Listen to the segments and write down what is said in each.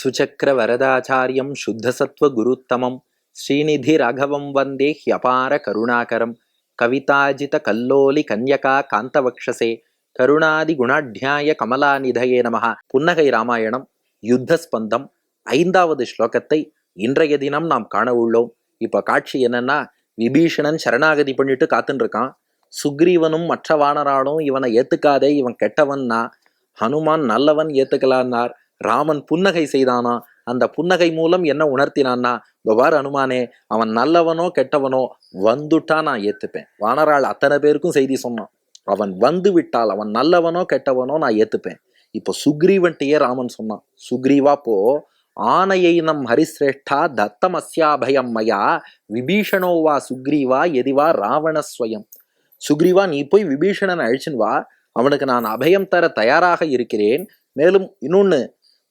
சுச்சக்கர வரதாச்சாரியம் சுத்தசத்வ குருத்தமம் ஸ்ரீநிதி ராகவம் வந்தே ஹியபார கருணாகரம் கவிதாஜித கல்லோலி கன்யகா காந்தவக்ஷசே கருணாதி குணாட்யாய கமலாநிதயே நம புன்னகை ராமாயணம் யுத்தஸ்பந்தம் ஐந்தாவது ஸ்லோகத்தை இன்றைய தினம் நாம் காண உள்ளோம் இப்போ காட்சி என்னன்னா விபீஷணன் சரணாகதி பண்ணிட்டு காத்துன்னு இருக்கான் சுக்ரீவனும் மற்ற வானராலும் இவனை ஏத்துக்காதே இவன் கெட்டவன்னா ஹனுமான் நல்லவன் ஏத்துக்கலான்னார். ராமன் புன்னகை செய்தானா? அந்த புன்னகை மூலம் என்ன உணர்த்தினான்னா துபார் அனுமானே அவன் நல்லவனோ கெட்டவனோ வந்துட்டா நான் ஏத்துப்பேன். வானராள் அத்தனை பேருக்கும் செய்தி சொன்னான். அவன் வந்து விட்டால் அவன் நல்லவனோ கெட்டவனோ நான் ஏத்துப்பேன். இப்போ சுக்ரீவன்ட்டையே ராமன் சொன்னான். சுக்ரீவா போ. ஆனையை நம் ஹரிசிரேஷ்டா தத்தமஸ்யாபயம் மயா விபீஷணோ வா சுக்ரீவா எதிவா ராவணஸ்வயம். சுக்ரீவா நீ போய் விபீஷணன் அழிச்சுன்னு வா. அவனுக்கு நான் அபயம் தர தயாராக இருக்கிறேன். மேலும் இன்னொன்று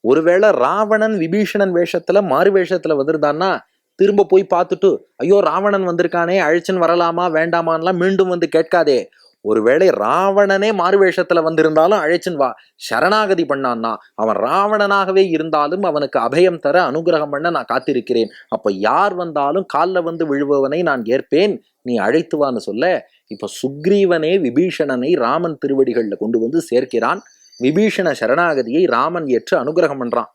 ஒருவேளை ராவணன் விபீஷணன் வேஷத்துல மாறு வேஷத்துல வந்திருந்தான்னா திரும்ப போய் பார்த்துட்டு ஐயோ ராவணன் வந்திருக்கானே அழிச்சுன்னு வரலாமா வேண்டாமான்லாம் மீண்டும் வந்து கேட்காதே. ஒருவேளை ராவணனே மாறு வேஷத்துல வந்திருந்தாலும் அழைச்சின் வா சரணாகதி பண்ணான்னா அவன் ராவணனாகவே இருந்தாலும் அவனுக்கு அபயம் தர அனுகிரகம் பண்ண நான் காத்திருக்கிறேன். அப்ப யார் வந்தாலும் காலில் வந்து விழுபவனை நான் ஏற்பேன் நீ அழைத்து வான்னு சொல்ல இப்ப சுக்ரீவனே விபீஷணனை ராமன் திருவடிகளில் கொண்டு வந்து சேர்க்கிறான். விபீஷண சரணாகதியை ராமன் ஏற்று அனுகிரகம் பண்றான்.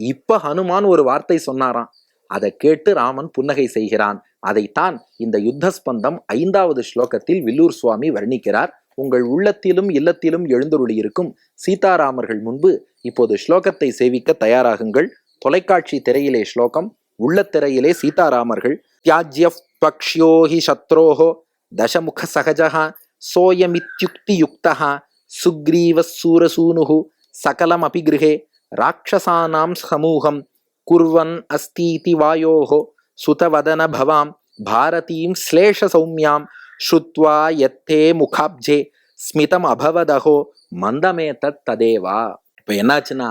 இப்ப ஹனுமான் ஒரு வார்த்தை சொன்னாராம். அதை கேட்டு ராமன் புன்னகை செய்கிறான். அதைத்தான் இந்த யுத்தஸ்பந்தம் ஐந்தாவது ஸ்லோகத்தில் வில்லூர் சுவாமி வர்ணிக்கிறார். உங்கள் உள்ளத்திலும் இல்லத்திலும் எழுந்தருளியிருக்கும் சீதாராமர்கள் முன்பு இப்போது ஸ்லோகத்தை சேவிக்க தயாராகுங்கள். தொலைக்காட்சி திரையிலே ஸ்லோகம் உள்ளத்திரையிலே சீதாராமர்கள். தியாஜ்ய பக்ஷ்யோஹி சத்ரோஹோ தசமுக சகஜா சோயமித்யுக்தி யுக்தகா சூரசூனுஹு சகலமபி கிருஹே ராட்சசானாம் சமூகம் குர்வன் அஸ்தீதி வாயோஹோ சுதவதன பவாம் பாரதீம் ஸ்லேஷ சௌமியாம் ஸ்ருத்வா எத்தே முகாப்ஜே ஸ்மிதம் அபவதஹோ மந்தமே தத் ததேவா இப்போ என்னாச்சுன்னா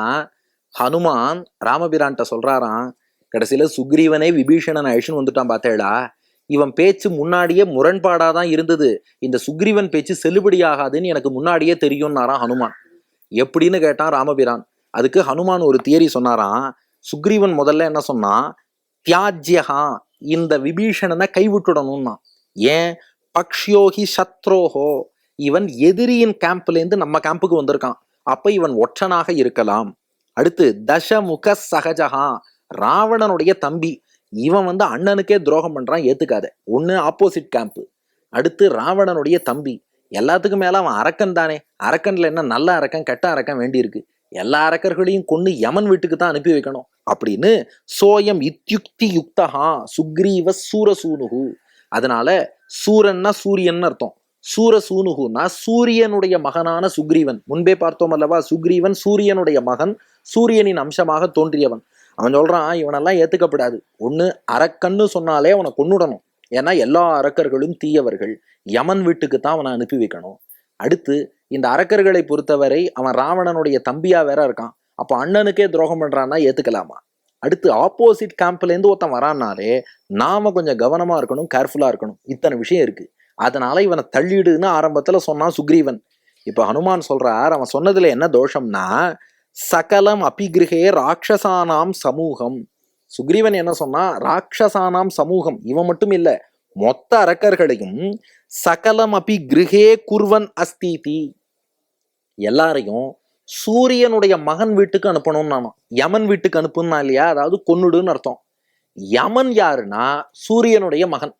ஹனுமான் ராமபிரான்ட்ட சொல்றாராம் கடைசியில சுக்ரீவனே விபீஷணன் அழிச்சுன்னு வந்துட்டான் பார்த்தேடா. இவன் பேச்சு முன்னாடியே முரண்பாடாக தான் இருந்தது. இந்த சுக்ரீவன் பேச்சு செல்லுபடியாகாதுன்னு எனக்கு முன்னாடியே தெரியும்னாராம் ஹனுமான். எப்படின்னு கேட்டான் ராமபிரான். அதுக்கு ஹனுமான் ஒரு தியரி சொன்னாராம். சுக்ரீவன் முதல்ல என்ன சொன்னான்? தியாஜ்யகா இந்த விபீஷணனை கைவிட்டுடணும்னா ஏன்? பக்ஷியோகி சத்ரோஹோ. இவன் எதிரியின் கேம்ப்லேருந்து நம்ம கேம்புக்கு வந்திருக்கான். அப்ப இவன் ஒற்றனாக இருக்கலாம். அடுத்து தசமுக சகஜகா ராவணனுடைய தம்பி. இவன் வந்து அண்ணனுக்கே துரோகம் பண்றான் ஏத்துக்காத. ஒன்று ஆப்போசிட் கேம்ப் அடுத்து ராவணனுடைய தம்பி. எல்லாத்துக்கும் மேல அவன் அரக்கன் தானே. அரக்கன்ல என்ன நல்ல அரக்கன் கெட்ட அரக்கன் வேண்டியிருக்கு எல்லா அரக்கர்களையும் கொண்டு யமன் வீட்டுக்கு தான் அனுப்பி வைக்கணும். அப்படின்னு சோயம் இத்யுக்தி யுக்தஹா சுக்ரீவ சூரசூனுகு. அதனால சூரன்னா சூரியன் அர்த்தம். சூரசூனுகுனா சூரியனுடைய மகனான சுக்ரீவன். முன்பே பார்த்தோம் அல்லவா? சுக்ரீவன் சூரியனுடைய மகன் சூரியனின் அம்சமாக தோன்றியவன். அவன் சொல்கிறான் இவனெல்லாம் ஏற்றுக்கப்படாது ஒன்று அரக்கன்னு சொன்னாலே அவனை கொண்டுடணும் ஏன்னா எல்லா அரக்கர்களும் தீயவர்கள். யமன் வீட்டுக்கு தான் அவனை அனுப்பி வைக்கணும். அடுத்து இந்த அரக்கர்களை பொறுத்தவரை அவன் ராவணனுடைய தம்பியா வேற இருக்கான். அப்போ அண்ணனுக்கே துரோகம் பண்ணுறான்னா ஏற்றுக்கலாமா அடுத்து ஆப்போசிட் கேம்ப்லேருந்து ஒருத்தன் வரான்னாலே நாம கொஞ்சம் கவனமாக இருக்கணும் கேர்ஃபுல்லாக இருக்கணும். இத்தனை விஷயம் இருக்குது அதனால இவனை தள்ளிடுன்னு ஆரம்பத்தில் சொன்னான் சுக்ரீவன். இப்போ ஹனுமான் சொல்கிறார் அவன் சொன்னதில் என்ன தோஷம்னா சகலம் அபிகிருகே ராட்சசானாம் சமூகம். சுக்ரீவன் என்ன சொன்னா ராட்சசானாம் சமூகம் இவன் மட்டும் இல்ல மொத்த அரக்கர்களையும் சகலம் அபி கிருகே குர்வன் அஸ்தீதி. எல்லாரையும் சூரியனுடைய மகன் வீட்டுக்கு அனுப்பணும்னு நானும். யமன் வீட்டுக்கு அனுப்புனா இல்லையா? அதாவது கொன்னுடுன்னு அர்த்தம். யமன் யாருன்னா சூரியனுடைய மகன்.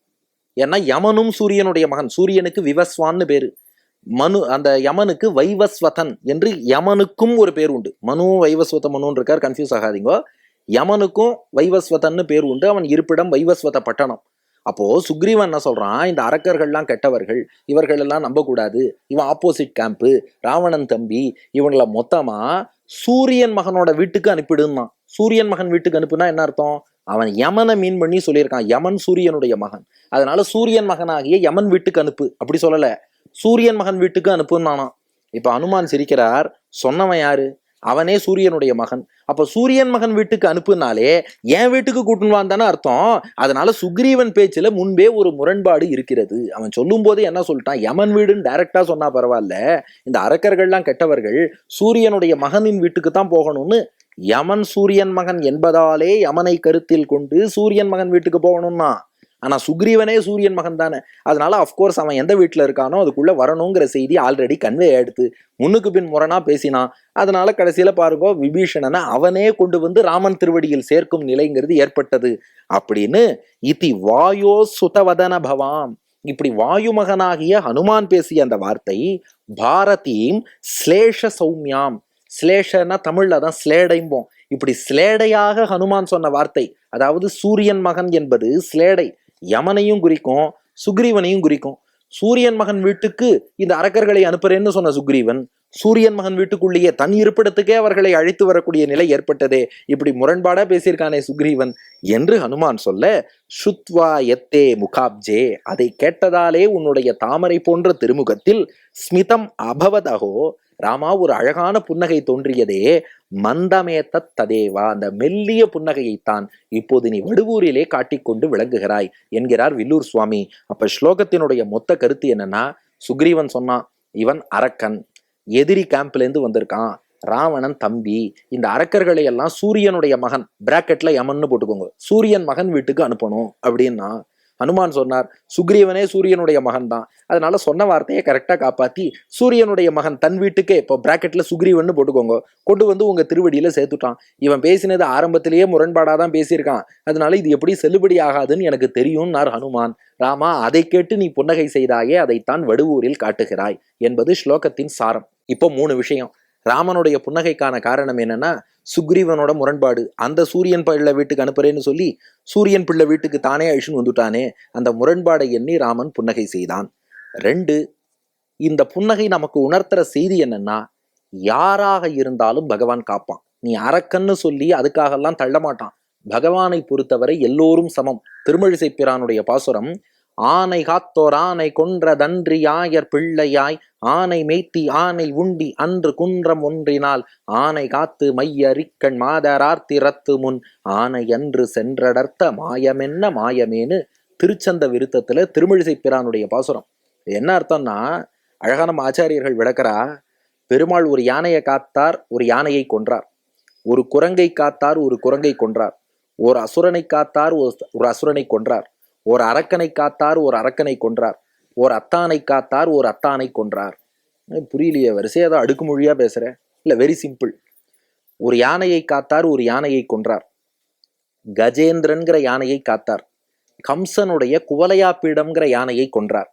ஏன்னா யமனும் சூரியனுடைய மகன். சூரியனுக்கு விவஸ்வான்னு பேரு. மனு அந்த யமனுக்கு வைவஸ்வதன் என்று யமனுக்கும் ஒரு பேர் உண்டு. மனு வைவஸ்வத மனுன்னு இருக்கார் கன்ஃபியூஸ் ஆகாதீங்க. யமனுக்கும் வைவஸ்வதன்னு பேர் உண்டு. அவன் இருப்பிடம் வைவஸ்வத பட்டணம். அப்போ சுக்ரீவன் என்ன சொல்றான்? இந்த அரக்கர்கள்லாம் கெட்டவர்கள் இவர்கள் எல்லாம் நம்பக்கூடாது. இவன் ஆப்போசிட் கேம்ப்பு ராவணன் தம்பி இவங்களை மொத்தமா சூரியன் மகனோட வீட்டுக்கு அனுப்பிடுந்தான் சூரியன் மகன் வீட்டுக்கு அனுப்புனா என்ன அர்த்தம்? அவன் யமனை மீன் பண்ணி சொல்லியிருக்கான். யமன் சூரியனுடைய மகன். அதனால சூரியன் மகனாகிய யமன் வீட்டுக்கு அனுப்பு. அப்படி சொல்லலை. சூரியன் மகன் வீட்டுக்கு அனுப்புனானாம். இப்ப அனுமான் சிரிக்கிறார் சொன்னவன் யாரு? அவனே சூரியனுடைய மகன். அப்ப சூரியன் மகன் வீட்டுக்கு அனுப்புனாலே என் வீட்டுக்கு கூட்டுன்னு தானே அர்த்தம். அதனால சுக்ரீவன் பேச்சுல முன்பே ஒரு முரண்பாடு இருக்கிறது. அவன் சொல்லும் போது என்ன சொல்லிட்டான்? யமன் வீடுன்னு டைரக்டா சொன்னா பரவாயில்ல. இந்த அரக்கர்கள்லாம் கெட்டவர்கள் சூரியனுடைய மகனின் வீட்டுக்கு தான் போகணும்னு யமன் சூரியன் மகன் என்பதாலே யமனை கருத்தில் கொண்டு சூரியன் மகன் வீட்டுக்கு போகணும்னா ஆனால் சுக்ரீவனே சூரியன் மகன் தானே. அதனால அஃப்கோர்ஸ் அவன் எந்த வீட்டில் இருக்கானோ அதுக்குள்ளே வரணுங்கிற செய்தி ஆல்ரெடி கன்வே ஆயிடுத்து. முன்னுக்கு பின் முரணா பேசினான். அதனால கடைசியில் பாருங்க விபீஷணனை அவனே கொண்டு வந்து ராமன் திருவடியில் சேர்க்கும் நிலைங்கிறது ஏற்பட்டது. அப்படின்னு இதி வாயோ சுதவதன பவாம். இப்படி வாயுமகனாகிய ஹனுமான் பேசிய அந்த வார்த்தை பாரதியும் ஸ்லேஷ சௌமியாம். ஸ்லேஷன்னா தமிழ்ல தான் ஸ்லேடைம்போம். இப்படி ஸ்லேடையாக ஹனுமான் சொன்ன வார்த்தை அதாவது சூரியன் மகன் என்பது ஸ்லேடை யமனையும் குறிக்கும் சுக்ரீவனையும் குறிக்கும். சூரியன் மகன் வீட்டுக்கு இந்த அரக்கர்களை அனுப்புறேன்னு சொன்ன சுக்ரீவன் சூரியன் மகன் வீட்டுக்குள்ளேயே தன் இருப்பிடத்துக்கே அவர்களை அழைத்து வரக்கூடிய நிலை ஏற்பட்டதே. இப்படி முரண்பாடா பேசியிருக்கானே சுக்ரீவன். என்று ஹனுமான் சொல்ல சுத்வா எத்தே முகாப்ஜே. அதை கேட்டதாலே உன்னுடைய தாமரை போன்ற திருமுகத்தில் ஸ்மிதம் அபவதகோ ராமா ஒரு அழகான புன்னகை தோன்றியதே மந்தமேத்த ததேவா அந்த மெல்லிய புன்னகையைத்தான் இப்போது நீ வடுவூரிலே காட்டிக்கொண்டு விளங்குகிறாய் என்கிறார் வில்லூர் சுவாமி. அப்ப ஸ்லோகத்தினுடைய மொத்த கருத்து என்னன்னா சுக்ரீவன் சொன்னான் இவன் அரக்கன். எதிரி கேம்ப்லேருந்து வந்திருக்கான். ராவணன் தம்பி. இந்த அரக்கர்களை எல்லாம் சூரியனுடைய மகன் பிராக்கெட்ல யமன்னு போட்டுக்கோங்க. சூரியன் மகன் வீட்டுக்கு அனுப்பணும். அப்படின்னா ஹனுமான் சொன்னார் சுக்ரீவனே சூரியனுடைய மகன் தான் அதனால சொன்ன வார்த்தையை கரெக்டாக காப்பாத்தி சூரியனுடைய மகன் தன் வீட்டுக்கே இப்போ பிராக்கெட்ல சுக்ரீவன் போட்டுக்கோங்க கொண்டு வந்து உங்க திருவடியில சேர்த்துட்டான். இவன் பேசினது ஆரம்பத்திலேயே முரண்பாடாக தான் பேசியிருக்கான். அதனால இது எப்படி செல்லுபடி ஆகாதுன்னு எனக்கு தெரியும்னார் ஹனுமான். ராமா அதை கேட்டு நீ புன்னகை செய்தாயே அதைத்தான் வடுவூரில் காட்டுகிறாய் என்பது ஸ்லோகத்தின் சாரம். இப்போ மூணு விஷயம். ராமனுடைய புன்னகைக்கான காரணம் என்னன்னா சுக்ரீவனோட முரண்பாடு. அந்த சூரியன் பிள்ளை வீட்டுக்கு அனுப்புறேன்னு சொல்லி சூரியன் பிள்ளை வீட்டுக்கு தானே அழிச்சுன்னு வந்துட்டானே அந்த முரண்பாடை எண்ணி ராமன் புன்னகை செய்தான். ரெண்டு இந்த புன்னகை நமக்கு உணர்த்துற செய்தி என்னன்னா யாராக இருந்தாலும் பகவான் காப்பான். நீ அரக்கன்னு சொல்லி அதுக்காகலாம் தள்ள மாட்டான் பகவானை பொறுத்தவரை எல்லோரும் சமம். திருமழிசை பிரானுடைய பாசுரம் ஆனை காத்தோர் ஆனை கொன்ற தன்றி ஆயர் பிள்ளையாய் ஆனை மேய்த்தி ஆனை உண்டி அன்று குன்றம் ஒன்றினால் ஆனை காத்து மையரிக்கண் மாதரார்த்திரத்து முன் ஆனை அன்று சென்றடர்த்த மாயமென்ன மாயமேனு திருச்சந்த விருத்தத்துல திருமழிசை பிரானுடைய பாசுரம். என்ன அர்த்தம்னா அழகான ஆச்சாரியர்கள் விளக்கிறா பெருமாள் ஒரு யானையை காத்தார் ஒரு யானையை கொன்றார். ஒரு குரங்கை காத்தார் ஒரு குரங்கை கொன்றார். ஒரு அசுரனை காத்தார் ஒரு- ஒரு அசுரனை கொன்றார். ஒரு அரக்கனை காத்தார் ஒரு அரக்கனை கொன்றார். ஒரு அத்தானை காத்தார் ஒரு அத்தானை கொன்றார். புரியலையே வரிசை ஏதோ அடுக்குமொழியா பேசுற? இல்லை வெரி சிம்பிள் ஒரு யானையை காத்தார் ஒரு யானையை கொன்றார். கஜேந்திரன்கிற யானையை காத்தார். கம்சனுடைய குவலையாப்பீடம்ங்கிற யானையை கொன்றார்.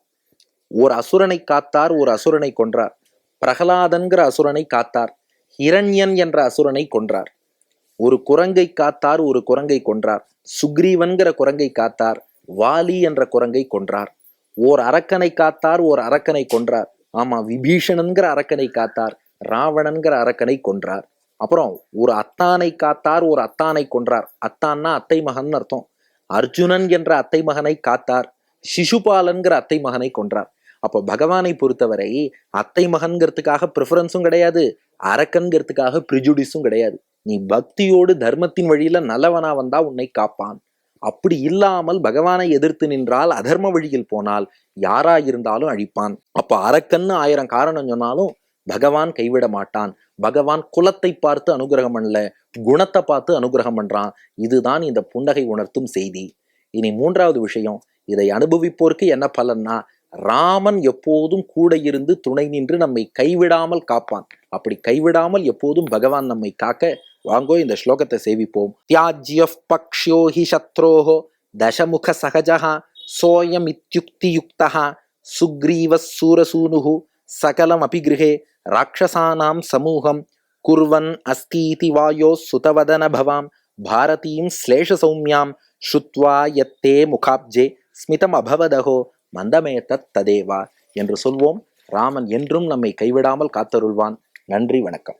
ஒரு அசுரனை காத்தார் ஒரு அசுரனை கொன்றார். பிரகலாதன்கிற அசுரனை காத்தார். ஹிரண்யன் என்ற அசுரனை கொன்றார். ஒரு குரங்கை காத்தார் ஒரு குரங்கை கொன்றார். சுக்ரீவன்கிற குரங்கை காத்தார். வாலி என்ற குரங்கை கொன்றார். ஓர் அரக்கனை காத்தார் ஓர் அரக்கனை கொன்றார். ஆமா விபீஷணன்கிற அரக்கனை காத்தார் ராவணன்கிற அரக்கனை கொன்றார். அப்புறம் ஒரு அத்தானை காத்தார் ஒரு அத்தானை கொன்றார். அத்தான்னா அத்தை மகன் அர்த்தம். அர்ஜுனன் என்ற அத்தை மகனை காத்தார் சிசுபாலன்கிற அத்தை மகனை கொன்றார். அப்போ பகவானை பொறுத்தவரை அத்தை மகன்கிறதுக்காக ப்ரிஃபரன்ஸும் கிடையாது அரக்கன்கிறதுக்காக ப்ரிஜுடிஸும் கிடையாது. நீ பக்தியோடு தர்மத்தின் வழியில நல்லவனா வந்தா உன்னை காப்பான். அப்படி இல்லாமல் பகவானை எதிர்த்து நின்றால் அதர்ம வழியில் போனால் யாரா இருந்தாலும் அழிப்பான். அப்ப அரக்கன்னு ஆயிரம் காரணம் சொன்னாலும் பகவான் கைவிட மாட்டான். பகவான் குலத்தை பார்த்து அனுகிரகம் பண்ணல குணத்தை பார்த்து அனுகிரகம் பண்றான். இதுதான் இந்த புன்னகை உணர்த்தும் செய்தி. இனி மூன்றாவது விஷயம் இதை அனுபவிப்போருக்கு என்ன பலன்னா ராமன் எப்போதும் கூட இருந்து துணை நின்று நம்மை கைவிடாமல் காப்பான். அப்படி கைவிடாமல் எப்போதும் பகவான் நம்மை காக்க வாங்கோ இந்த ஸ்லோகத்தை சேவிப்போம். தியாஜ்ய பக்ஷோ ஹி சத்ரோஹோ தசமுக சகஜா சோயம் இத்தியுக்தி யுக்தா சுக்ரீவ சூரசூனுஹு சகலம் அபிகிருஹே ராட்சசானாம் சமூகம் குர்வன் அஸ்தீதி வாயோ சுதவதன பவாம் பாரதீம் ஸ்லேஷ சௌமியாம் ஸ்ருத்வா யத்தே முகாப்ஜே ஸ்மிதம் அபவதகோ மந்தமே தத் ததேவா என்று சொல்வோம். ராமன் என்றும் நம்மை கைவிடாமல் காத்தருள்வான். நன்றி வணக்கம்.